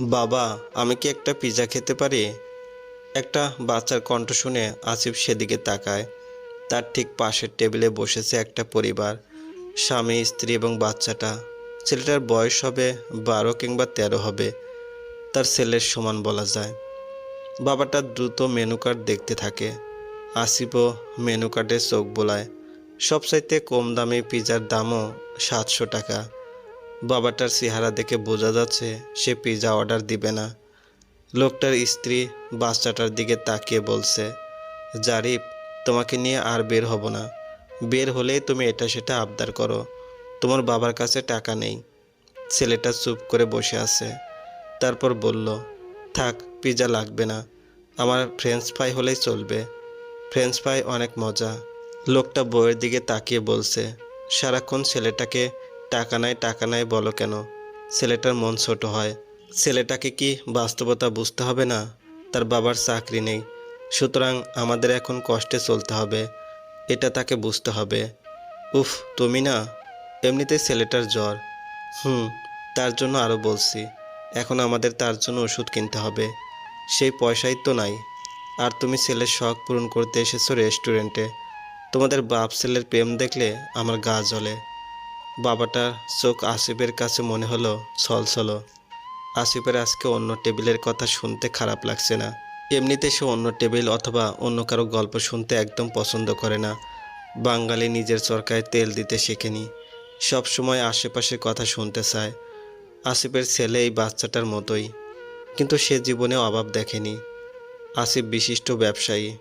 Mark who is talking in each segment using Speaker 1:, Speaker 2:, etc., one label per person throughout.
Speaker 1: বাবা, আমি কি একটা পিৎজা খেতে পারি? একটা বাচ্চার কণ্ঠ শুনে আসিফ সেদিকে তাকায়। তার ঠিক পাশের টেবিলে বসেছে একটা পরিবার, স্বামী, স্ত্রী এবং বাচ্চাটা। ছেলেটার বয়স হবে বারো কিংবা তেরো হবে, তার ছেলের সমান বলা যায়। বাবাটা দ্রুত মেনু কার্ড দেখতে থাকে। আসিফও মেনু কার্ডে চোখ বোলায়। সবচাইতে কম দামি পিৎজার দামও সাতশো টাকা। বাবাটার চেহারা দেখে বোঝা যাচ্ছে সে পিৎজা অর্ডার দিবে না। লোকটার স্ত্রী বাচ্চাটার দিকে তাকিয়ে বলছে, জারিফ, তোমাকে নিয়ে আর বের হব না। বের হলেই তুমি এটা সেটা আবদার করো। তোমার বাবার কাছে টাকা নেই ছেলেটা চুপ করে বসে আছে। তারপর বলল, থাক পিৎজা লাগবে না। আমার ফ্রেঞ্চ ফ্রাই হলেই চলবে। ফ্রেঞ্চ ফ্রাই অনেক মজা লোকটা বইয়ের দিকে তাকিয়ে বলছে, সারাক্ষণ ছেলেটাকে টাকা নাই টাকা নাই বলো কেন? ছেলেটার মন ছোট হয়। ছেলেটাকে কি বাস্তবতা বুঝতে হবে না? তার বাবার চাকরি নেই। সুতরাং আমাদের এখন কষ্টে চলতে হবে। এটা তাকে বুঝতে হবে। উফ, তুমি না? এমনিতেই ছেলেটার জ্বর। হুম, তার জন্য আরও বলছি, এখন আমাদের তার জন্য ওষুধ কিনতে হবে। সেই পয়সাই তো নাই। আর তুমি ছেলের শখ পূরণ করতে এসেছ রেস্টুরেন্টে। তোমাদের বাপ ছেলের প্রেম দেখলে আমার গা জ্বলে। বাবাটার চোখ আসিফের কাছে মনে হলো ছলছল আসিফের আজকে অন্য টেবিলের কথা শুনতে খারাপ লাগছে না। এমনিতে সে অন্য টেবিল অথবা অন্য কারও গল্প শুনতে একদম পছন্দ করে না। বাঙালি নিজের চরকায় তেল দিতে শেখেনি। সব সময় আশেপাশের কথা শুনতে চায়। আসিফের ছেলে এই বাচ্চাটার মতোই। কিন্তু সে জীবনে অভাব দেখেনি। আসিফ বিশিষ্ট ব্যবসায়ী।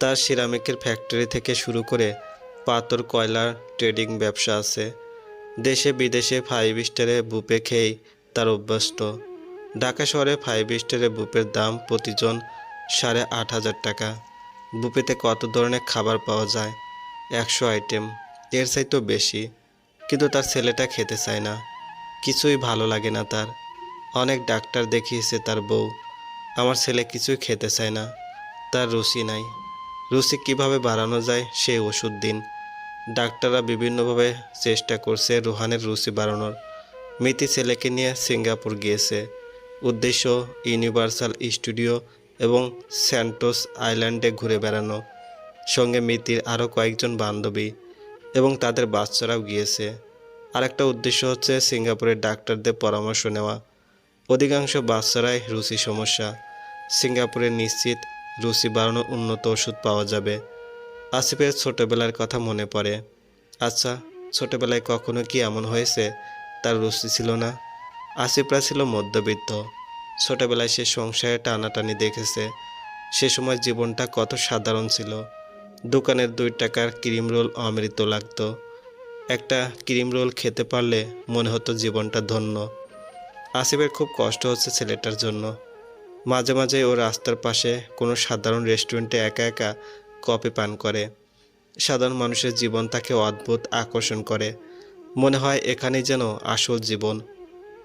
Speaker 1: তার সিরামিকের ফ্যাক্টরি থেকে শুরু করে পাথর, কয়লার ট্রেডিং ব্যবসা আছে। দেশে বিদেশে ফাইভ স্টারে বুপে খেয়েই তার অভ্যস্ত। ঢাকা শহরে ফাইভ স্টারে বুপের দাম প্রতিজন সাড়ে আট হাজার টাকা। বুপেতে কত ধরনের খাবার পাওয়া যায়? একশো আইটেম এর চাইতেও বেশি। কিন্তু তার ছেলেটা খেতে চায় না। কিছুই ভালো লাগে না তার। অনেক ডাক্তার দেখিয়েছে তার বউ। আমার ছেলে কিছুই খেতে চায় না। তার রুচি নাই। রুচি কীভাবে বাড়ানো যায় সেই ওষুধ দিন। ডাক্তাররা বিভিন্নভাবে চেষ্টা করছে রুহানের রুচি বাড়ানোর। মিতি ছেলেকে নিয়ে সিঙ্গাপুর গিয়েছে। উদ্দেশ্য, ইউনিভার্সাল স্টুডিও এবং স্যান্টোস আইল্যান্ডে ঘুরে বেড়ানো। সঙ্গে মিতির আরও কয়েকজন বান্ধবী এবং তাদের বাচ্চারাও গিয়েছে। আরেকটা উদ্দেশ্য হচ্ছে সিঙ্গাপুরের ডাক্তারদের পরামর্শ নেওয়া। অধিকাংশ বাচ্চারাই রুচি সমস্যা। সিঙ্গাপুরে নিশ্চিত রুচি বাড়ানোর উন্নত ওষুধ পাওয়া যাবে। আসিফের ছোটবেলার কথা মনে পড়ে। আচ্ছা ছোটবেলায় কখনো কি এমন হয়েছে? তার রুচি ছিল না। আসিফরা ছিল মধ্যবিত্ত। ছোটবেলায় সে সংসারে টানাটানি দেখেছে। সে সময় জীবনটা কত সাধারণ ছিল। দোকানের দুই টাকার ক্রিম রোল অমৃত লাগতো। একটা ক্রিম রোল খেতে পারলে মনে হতো জীবনটা ধন্য। আসিফের খুব কষ্ট হচ্ছে ছেলেটার জন্য। মাঝে মাঝে ও রাস্তার পাশে কোনো সাধারণ রেস্টুরেন্টে একা একা কফি পান করে। সাধারণ মানুষের জীবন তাকে অদ্ভুত আকর্ষণ করে। মনে হয় এখানে যেন আসল জীবন।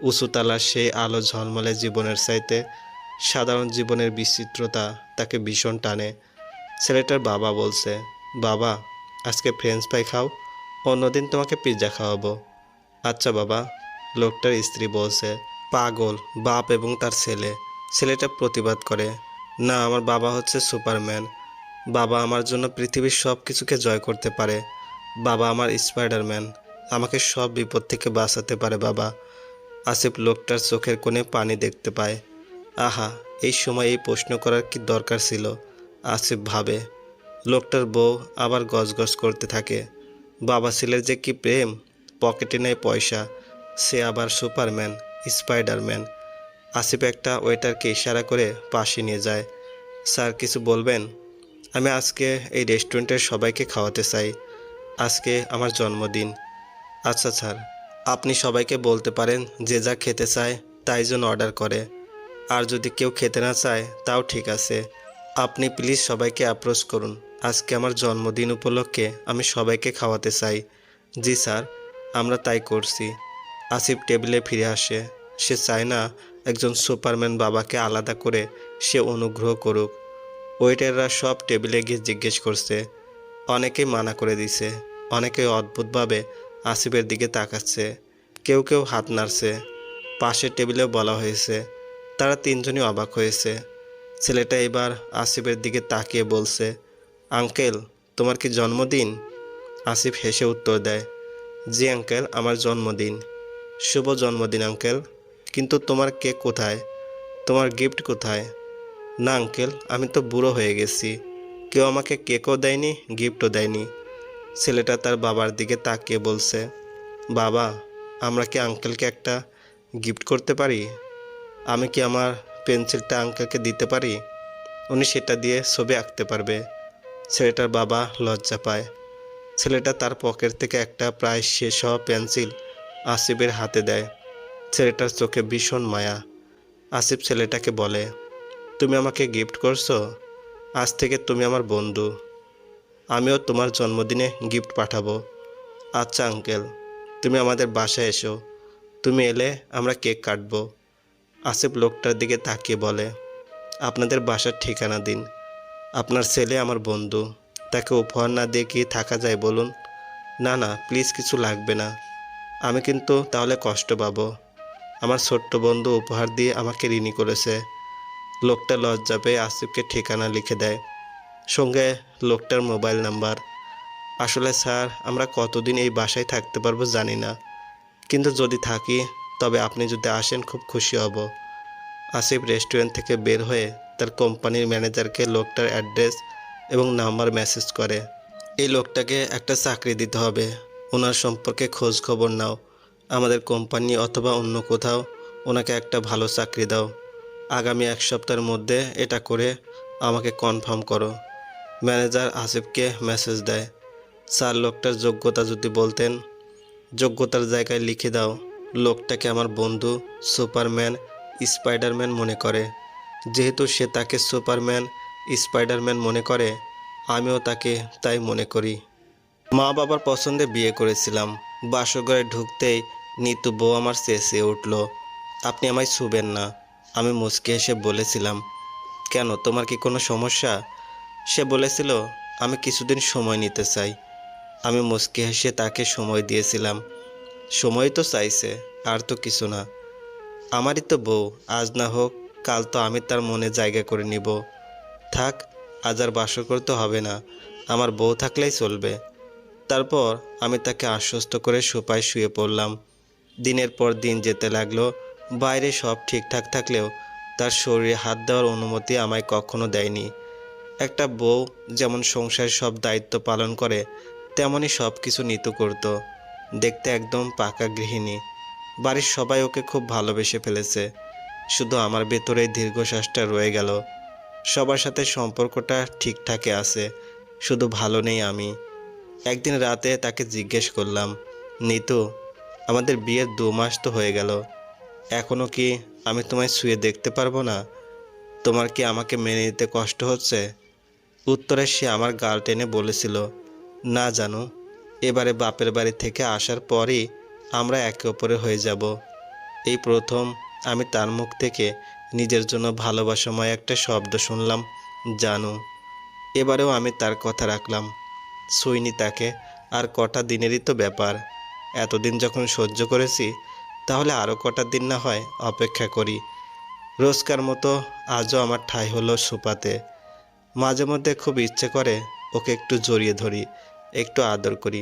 Speaker 1: উঁচুতালার সেই আলো ঝলমলে জীবনের চাইতে। সাধারণ জীবনের বিচিত্রতা তাকে ভীষণ টানে। ছেলেটার বাবা বলছে, বাবা, আজকে ফ্রেঞ্চ ফ্রাই খাও, অন্যদিন তোমাকে পিৎজা খাওয়াবো। আচ্ছা বাবা, লোকটার স্ত্রী বলছে, পাগল, বাপ এবং তার ছেলে। ছেলেটা প্রতিবাদ করে, না, আমার বাবা হচ্ছে সুপারম্যান। বাবা আমার জন্য পৃথিবীর সব কিছুকে জয় করতে পারে। বাবা আমার স্পাইডারম্যান। আমাকে সব বিপদ থেকে বাঁচাতে পারে, বাবা। আসিফ লোকটার চোখের কোণে পানি দেখতে পায়। আহা, এই সময় এই প্রশ্ন করার কি দরকার ছিল? আসিফ ভাবে। লোকটার বউ আবার গজগজ করতে থাকে। বাবা ছেলের যে কি প্রেম? পকেটে নেই পয়সা। সে আবার সুপারম্যান, স্পাইডারম্যান। আসিফ একটা ওয়েটারকে ইশারা করে পাশে নিয়ে যায়। স্যার, কিছু বলবেন? আমি আজকে এই রেস্টুরেন্টের সবাইকে খাওয়াতে চাই। আজকে আমার জন্মদিন। আচ্ছা স্যার, আপনি সবাইকে বলতে পারেন যে যা খেতে চায় তাই জন্য অর্ডার করে। আর যদি কেউ খেতে না চায়, তাও ঠিক আছে। আপনি প্লিজ সবাইকে অ্যাপ্রোচ করুন। আজকে আমার জন্মদিন উপলক্ষে আমি সবাইকে খাওয়াতে চাই। জি স্যার, আমরা তাই করছি। আসিফ টেবিলে ফিরে আসে। সে চায় না একজন সুপারম্যান বাবাকে আলাদা করে সে অনুগ্রহ করুক। ওয়েটাররা সব টেবিলে গিয়ে জিজ্ঞেস করছে। অনেকেই মানা করে দিছে। অনেকে অদ্ভুতভাবে আসিফের দিকে তাকাচ্ছে। কেউ কেউ হাত নাড়ছে। পাশের টেবিলেও বলা হয়েছে, তারা তিনজনই অবাক হয়েছে। ছেলেটা এবার আসিফের দিকে তাকিয়ে বলছে, আঙ্কেল, তোমার কি জন্মদিন? আসিফ হেসে উত্তর দেয়, জি আঙ্কেল, আমার জন্মদিন। শুভ জন্মদিন আঙ্কেল। কিন্তু তোমার কেক কোথায়? তোমার গিফট কোথায়? না, আঙ্কেল, আমি তো বুড়ো হয়ে গেছি। কেউ আমাকে কেকও দেয়নি, গিফটও দেয়নি। ছেলেটা তার বাবার দিকে তাকিয়ে বলছে, বাবা, আমরা কি আঙ্কেলকে একটা গিফট করতে পারি? আমি কি আমার পেন্সিলটা আঙ্কেলকে দিতে পারি? উনি সেটা দিয়ে ছবি আঁকতে পারবে। ছেলেটার বাবা লজ্জা পায়। ছেলেটা তার পকেট থেকে একটা প্রায় শেষ হওয়া পেন্সিল আসিফের হাতে দেয়। ছেলেটার চোখে ভীষণ মায়া। আসিফ ছেলেটাকে বলে তুমি আমাকে গিফট করছ, আজ থেকে তুমি আমার বন্ধু। আমিও তোমার জন্মদিনে গিফট পাঠাবো। আচ্ছা আঙ্কেল তুমি আমাদের বাসায় এসো। তুমি এলে আমরা কেক কাটবো। আসিফ লোকটার দিকে তাকিয়ে বলে, আপনাদের বাসার ঠিকানা দিন। আপনার ছেলে আমার বন্ধু। তাকে উপহার না দিয়ে কি থাকা যায় বলুন? না না প্লিজ কিছু লাগবে না। আমি কিন্তু তাহলে কষ্ট পাবো। আমার ছোট্ট বন্ধু উপহার দিয়ে আমাকে ঋণী করেছে। লোকটা লজ্জা পেয়ে আসিফকে ঠিকানা লিখে দেয়। সঙ্গে লোকটার মোবাইল নাম্বার। আসলে স্যার, আমরা কতদিন এই বাসায় থাকতে পারব জানি না। কিন্তু যদি থাকি, তবে আপনি যদি আসেন, খুব খুশি হব। আসিফ রেস্টুরেন্ট থেকে বের হয়ে তার কোম্পানির ম্যানেজারকে লোকটার অ্যাড্রেস এবং নাম্বার মেসেজ করে। এই লোকটাকে একটা চাকরি দিতে হবে। ওনার সম্পর্কে খোঁজ খবর নাও। আমাদের কোম্পানি অথবা অন্য কোথাও ওনাকে একটা ভালো চাকরি দাও। আগামী এক সপ্তাহের মধ্যে এটা করে আমাকে কনফার্ম করো। ম্যানেজার আসিফকে মেসেজ দেয়, স্যার, লোকটার যোগ্যতা যদি বলতেন, যোগ্যতার জায়গায় লিখে দাও, লোকটাকে আমার বন্ধু সুপারম্যান স্পাইডারম্যান মনে করে। যেহেতু সে তাকে সুপারম্যান স্পাইডারম্যান মনে করে, আমিও তাকে তাই মনে করি। মা বাবার পছন্দে বিয়ে করেছিলাম। বাসঘরে ঢুকতেই নিতু বউ আমার চেঁচিয়ে উঠল, আপনি আমায় ছুবেন না। আমি মুচকে হেসে বলেছিলাম, কেন, তোমার কি কোনো সমস্যা? সে বলেছিল, আমি কিছুদিন সময় নিতে চাই। আমি মুচকে হেসে তাকে সময় দিয়েছিলাম। সময় তো চাইছে, আর তো কিছু না। আমারই তো বউ, আজ না হোক, কাল তো আমি তার মনে জায়গা করে নিব। থাক, আজ আর বাসর করতে হবে না, আমার বউ থাকলেই চলবে। তারপর আমি তাকে আশ্বস্ত করে সোপায় শুয়ে পড়লাম। দিনের পর দিন যেতে লাগল বাইরে সব ঠিকঠাক থাকলেও তার শরীরে হাত দেওয়ার অনুমতি আমায় কখনো দেয়নি। একটা বউ যেমন সংসারের সব দায়িত্ব পালন করে তেমনই সব কিছু নিতু করত। দেখতে একদম পাকা গৃহিণী। বাড়ির সবাই ওকে খুব ভালোবেসে ফেলেছে। শুধু আমার ভেতরে দীর্ঘশ্বাসটা রয়ে গেল। সবার সাথে সম্পর্কটা ঠিকঠাকই আছে, শুধু ভালো নেই আমি। একদিন রাতে তাকে জিজ্ঞেস করলাম, নিতু, আমাদের বিয়ের দু মাস তো হয়ে গেল। এখনও কি আমি তোমায় শুয়ে দেখতে পারব না? তোমার কি আমাকে মেনে নিতে কষ্ট হচ্ছে? উত্তরে সে আমার গাল টেনে বলেছিল, না জানো, এবারে বাপের বাড়ি থেকে আসার পরই আমরা একে অপরে হয়ে যাব। এই প্রথম আমি তার মুখ থেকে নিজের জন্য ভালোবাসাময় একটা শব্দ শুনলাম, জানো। এবারেও আমি তার কথা রাখলাম, শুইনি তাকে, আর কটা দিনেরই তো ব্যাপার। এতদিন যখন সহ্য করেছি তাহলে আরও কটা দিন না হয় অপেক্ষা করি। রোজকার মতো আজও আমার ঠাঁই হলো সুপাতে। মাঝে মধ্যে খুব ইচ্ছে করে ওকে একটু জড়িয়ে ধরি, একটু আদর করি।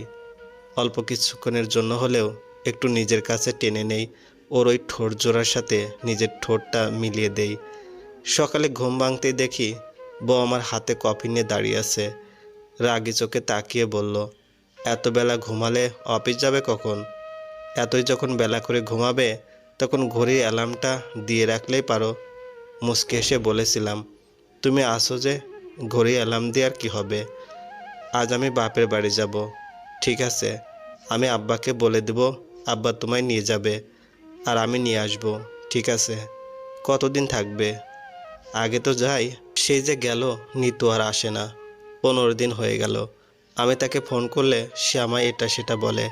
Speaker 1: অল্প কিছুক্ষণের জন্য হলেও একটু নিজের কাছে টেনে নেই, ওর ওই ঠোঁট জোড়ার সাথে নিজের ঠোঁটটা মিলিয়ে দেই। সকালে ঘুম ভাঙতেই দেখি বউ আমার হাতে কফি নিয়ে দাঁড়িয়ে আছে। রাগি চোখে তাকিয়ে বলল এত বেলা ঘুমালে অফিস যাবে কখন? এতই যখন বেলা করে ঘুমাবে, তখন ঘড়ির অ্যালার্মটা দিয়ে রাখলেই পারো। মুসকে এসে বলেছিলাম, তুমি আসো যে, ঘড়ি অ্যালার্ম দিয়ে আর কী হবে? আজ আমি বাপের বাড়ি যাব। ঠিক আছে, আমি আব্বাকে বলে দেব, আব্বা তোমায় নিয়ে যাবে আর আমি নিয়ে আসব। ঠিক আছে, কতদিন থাকবে? আগে তো যাই, সেই যে গেল, নিতু আর আসে না। পনেরো দিন হয়ে গেল। আমি তাকে ফোন করলে সে আমায় এটা সেটা বলে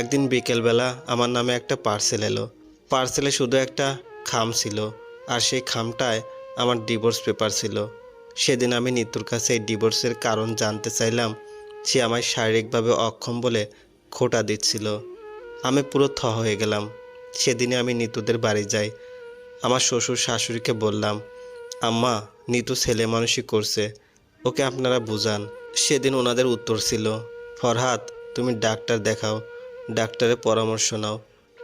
Speaker 1: একদিন বিকেলবেলা আমার নামে একটা পার্সেল এলো। পার্সেলে শুধু একটা খাম ছিল, আর সেই খামটায় আমার ডিভোর্স পেপার ছিল। সেদিন আমি নিতুর কাছে এই ডিভোর্সের কারণ জানতে চাইলাম, সে আমায় শারীরিকভাবে অক্ষম বলে খোটা দিচ্ছিল। আমি পুরো থ হয়ে গেলাম। সেদিনে আমি নিতুদের বাড়ি যাই। আমার শ্বশুর শাশুড়িকে বললাম, আম্মা, নিতু ছেলে মানুষই করছে। ওকে আপনারা বুঝান। সেদিন ওনাদের উত্তর ছিল ফরহাত তুমি ডাক্তার দেখাও। ডাক্তারের পরামর্শ নাও।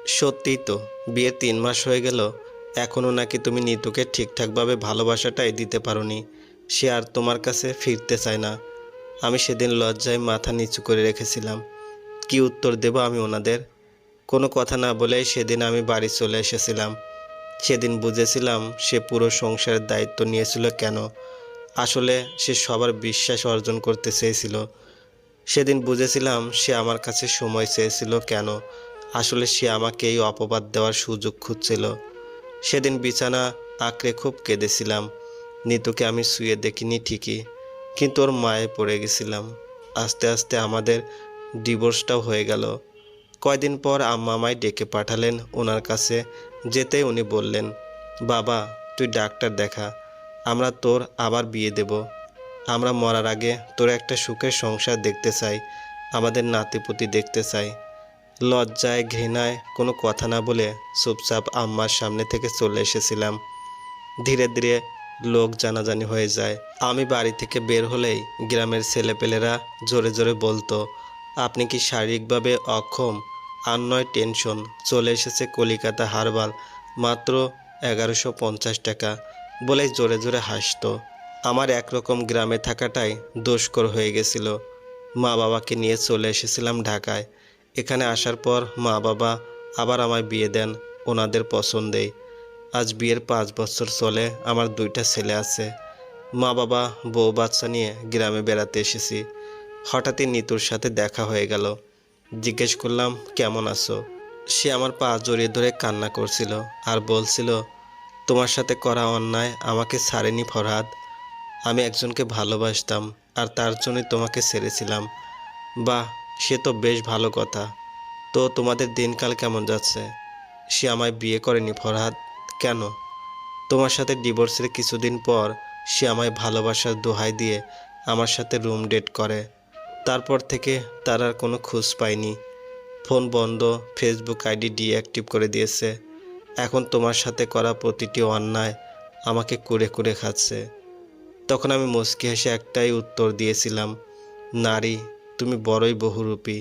Speaker 1: সত্যিই তো, বিয়ে তিন মাস হয়ে গেল, এখনও নাকি তুমি নিতুকে ঠিকঠাকভাবে ভালোবাসাটাই দিতে পারোনি। সে আর তোমার কাছে ফিরতে চায় না। আমি সেদিন লজ্জায় মাথা নিচু করে রেখেছিলাম। কি উত্তর দেব আমি ওনাদের? কোনো কথা না বলেই সেদিন আমি বাড়ি চলে এসেছিলাম। সেদিন বুঝেছিলাম সে পুরো সংসারের দায়িত্ব নিয়েছিল কেন? আসলে সে সবার বিশ্বাস অর্জন করতে চেয়েছিল। সেদিন বুঝেছিলাম সে আমার কাছে সময় চেয়েছিল কেন। আসলে সে আমাকে এই অপবাদ দেওয়ার সুযোগ খুঁজছিল। সেদিন বিছানা আঁকড়ে খুব কেঁদেছিলাম। নিতুকে আমি শুয়ে দেখিনি ঠিকই, কিন্তু ওর মায়ে পড়ে গেছিলাম। আস্তে আস্তে আমাদের ডিভোর্সটাও হয়ে গেল। কয়দিন পর আম্মা আমায় ডেকে পাঠালেন ওনার কাছে। যেতেই উনি বললেন, বাবা, তুই ডাক্তার দেখা, আমরা তোর আবার বিয়ে দেব। আমরা মরার আগে তোর একটা সুখের সংসার দেখতে চাই, আমাদের নাতিপুতি দেখতে চাই। লজ্জায়, ঘৃণায় কোনো কথা না বলে চুপচাপ আম্মার সামনে থেকে চলে এসেছিলাম। ধীরে ধীরে লোক জানাজানি হয়ে যায়। আমি বাড়ি থেকে বের হলেই গ্রামের ছেলেপেলেরা জোরে জোরে বলতো, আপনি কি শারীরিকভাবে অক্ষম? আর নয় টেনশন। চলে এসেছে কলিকাতা হারবাল, মাত্র এগারোশো পঞ্চাশ টাকা। বলে জোরে জোরে হাসতো। আমার একরকম গ্রামে থাকাটাই দোষকর হয়ে গেছিল। মা বাবাকে নিয়ে চলে এসেছিলাম ঢাকায়। এখানে আসার পর মা বাবা আবার আমায় বিয়ে দেন ওনাদের পছন্দেই। আজ বিয়ের পাঁচ বছর চলে আমার দুইটা ছেলে আছে। মা বাবা, বউ বাচ্চা নিয়ে গ্রামে বেড়াতে এসেছি। হঠাৎই নিতুর সাথে দেখা হয়ে গেল। জিজ্ঞেস করলাম, কেমন আছো? সে আমার পা জড়িয়ে ধরে কান্না করছিল আর বলছিল, তোমার সাথে করা অন্যায় আমাকে ছাড়েনি ফরহাদ। আমি একজনকে ভালোবাসতাম আর তার জন্যই তোমাকে ছেড়েছিলাম। বাহ, সে তো বেশ ভালো কথা। তো তোমাদের দিনকাল কেমন যাচ্ছে? সে আমায় বিয়ে করেনি ফরহাদ। কেন? তোমার সাথে ডিভোর্সের কিছুদিন পর সে আমায় ভালোবাসার দোহাই দিয়ে আমার সাথে রুম ডেট করে। তারপর থেকে তার আর কোনো খোঁজ পাইনি। ফোন বন্ধ, ফেসবুক আইডি ডিঅ্যাক্টিভ করে দিয়েছে। এখন তোমার সাথে করা প্রতিটি অন্যায় আমাকে কুড়ে কুড়ে খাচ্ছে। তখন আমি মুচকি হেসে একটাই উত্তর দিয়েছিলাম নারী তুমি বড়ই বহুরূপী।